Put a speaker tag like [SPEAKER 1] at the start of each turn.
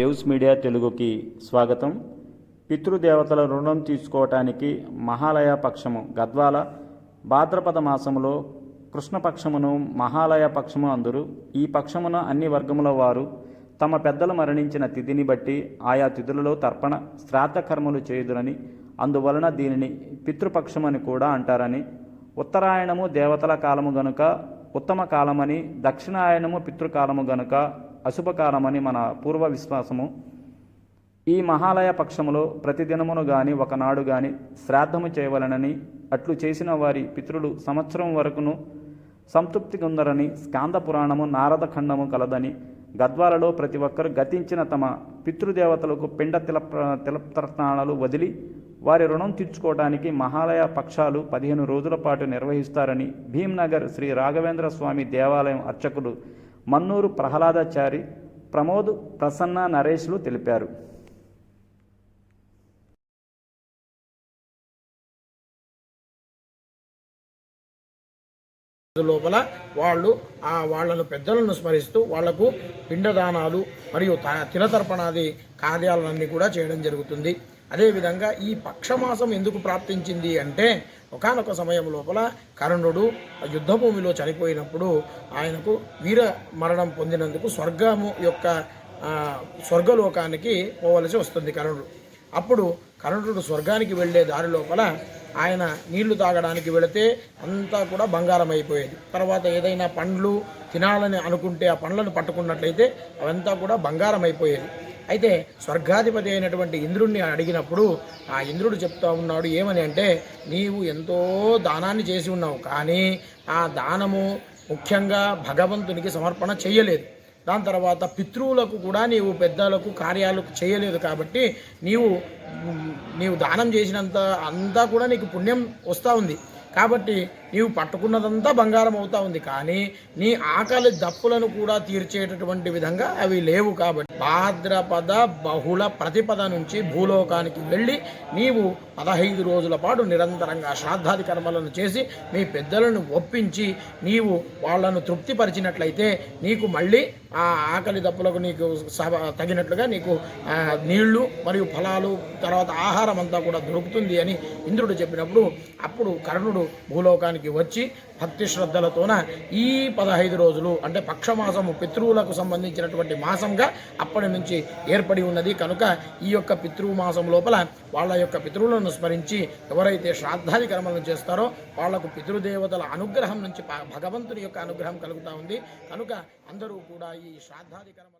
[SPEAKER 1] Waves media తెలుగుకి స్వాగతం. పితృదేవతల రుణం తీసుకోవటానికి మహాలయ పక్షము గద్వాల. భాద్రపద మాసములో కృష్ణపక్షమును మహాలయ పక్షము అందురు. ఈ పక్షమున అన్ని వర్గముల వారు తమ పెద్దలు మరణించిన తిథిని బట్టి ఆయా తిథులలో తర్పణ శ్రాద్ధ కర్మలు చేయుదురని అందువలన దీనిని పితృపక్షమని కూడా అంటారని. ఉత్తరాయణము దేవతల కాలము గనుక ఉత్తమ కాలమని దక్షిణాయనము పితృకాలము గనుక అశుభకాలమని మన పూర్వ విశ్వాసము ఈ మహాలయ పక్షములో ప్రతిదినమును గాని ఒకనాడు గాని శ్రాద్ధము చేయవలనని అట్లు చేసిన వారి పితృలు సంవత్సరం వరకును సంతృప్తి కొందరని స్కాంద పురాణము నారద ఖండము కలదని గద్వాలలో ప్రతి ఒక్కరు గతించిన తమ పితృదేవతలకు పిండ తిల తిలప్రత్నాలు వదిలి వారి రుణం తీర్చుకోవడానికి మహాలయ పక్షాలు పదిహేను రోజుల పాటు నిర్వహిస్తారని భీంనగర్ శ్రీ రాఘవేంద్ర స్వామి దేవాలయం అర్చకులు మన్నూరు ప్రహ్లాదాచారి ప్రమోద్ ప్రసన్న నరేష్లు తెలిపారు.
[SPEAKER 2] లోపల వాళ్ళు ఆ వాళ్ళను పెద్దలను స్మరిస్తూ వాళ్ళకు పిండదానాలు మరియు త- తిలతర్పణాది కార్యాలన్నీ కూడా చేయడం జరుగుతుంది. అదేవిధంగా ఈ పక్షమాసం ఎందుకు ప్రాప్తించింది అంటే ఒకానొక సమయం లోపల కర్ణుడు యుద్ధభూమిలో చనిపోయినప్పుడు ఆయనకు వీర మరణం పొందినందుకు స్వర్గము యొక్క స్వర్గలోకానికి పోవలసి వస్తుంది కర్ణుడు. అప్పుడు కర్ణుడు స్వర్గానికి వెళ్ళే దారి లోపల ఆయన నీళ్ళు తాగడానికి వెళితే అంతా కూడా బంగారం అయిపోయేది. తర్వాత ఏదైనా పండ్లు తినాలని అనుకుంటే ఆ పండ్లను పట్టుకున్నట్లయితే అవంతా కూడా బంగారం అయిపోయేది. అయితే స్వర్గాధిపతి అయినటువంటి ఇంద్రుణ్ణి అడిగినప్పుడు ఆ ఇంద్రుడు చెప్తా ఉన్నాడు ఏమని అంటే నీవు ఎంతో దానాన్ని చేసి ఉన్నావు కానీ ఆ దానము ముఖ్యంగా భగవంతునికి సమర్పణ చేయలేదు దాని తర్వాత పితృవులకు కూడా నీవు పెద్దలకు కార్యాలు చేయలేదు కాబట్టి నీవు నీవు దానం చేసినంత అంతా కూడా నీకు పుణ్యం వస్తూ ఉంది. కాబట్టి నీవు పట్టుకున్నదంతా బంగారం అవుతా ఉంది. కానీ నీ ఆకలి దప్పులను కూడా తీర్చేటటువంటి విధంగా అవి లేవు కాబట్టి భాద్రపద బహుళ ప్రతిపద నుంచి భూలోకానికి వెళ్ళి నీవు పదహైదు రోజుల పాటు నిరంతరంగా శ్రాద్ధాది కర్మలను చేసి మీ పెద్దలను ఒప్పించి నీవు వాళ్ళను తృప్తిపరిచినట్లయితే నీకు మళ్ళీ ఆ ఆకలి దప్పులకు నీకు సభ తగినట్లుగా నీకు నీళ్ళు మరియు ఫలాలు తర్వాత ఆహారం అంతా కూడా దొరుకుతుంది అని ఇంద్రుడు చెప్పినప్పుడు అప్పుడు కర్ణుడు భూలోకానికి వచ్చి భక్తి శ్రద్ధలతోన ఈ పదహైదు రోజులు అంటే పక్షమాసము పితృవులకు సంబంధించినటువంటి మాసంగా అప్పటి నుంచి ఏర్పడి ఉన్నది. కనుక ఈ యొక్క పితృ మాసం లోపల వాళ్ళ యొక్క పితృలను స్మరించి ఎవరైతే శ్రాద్ధాది కర్మలను చేస్తారో వాళ్ళకు పితృదేవతల అనుగ్రహం నుంచి భగవంతుని యొక్క అనుగ్రహం కలుగుతా ఉంది. కనుక అందరూ కూడా ఈ శ్రాద్ధాది కర్మలు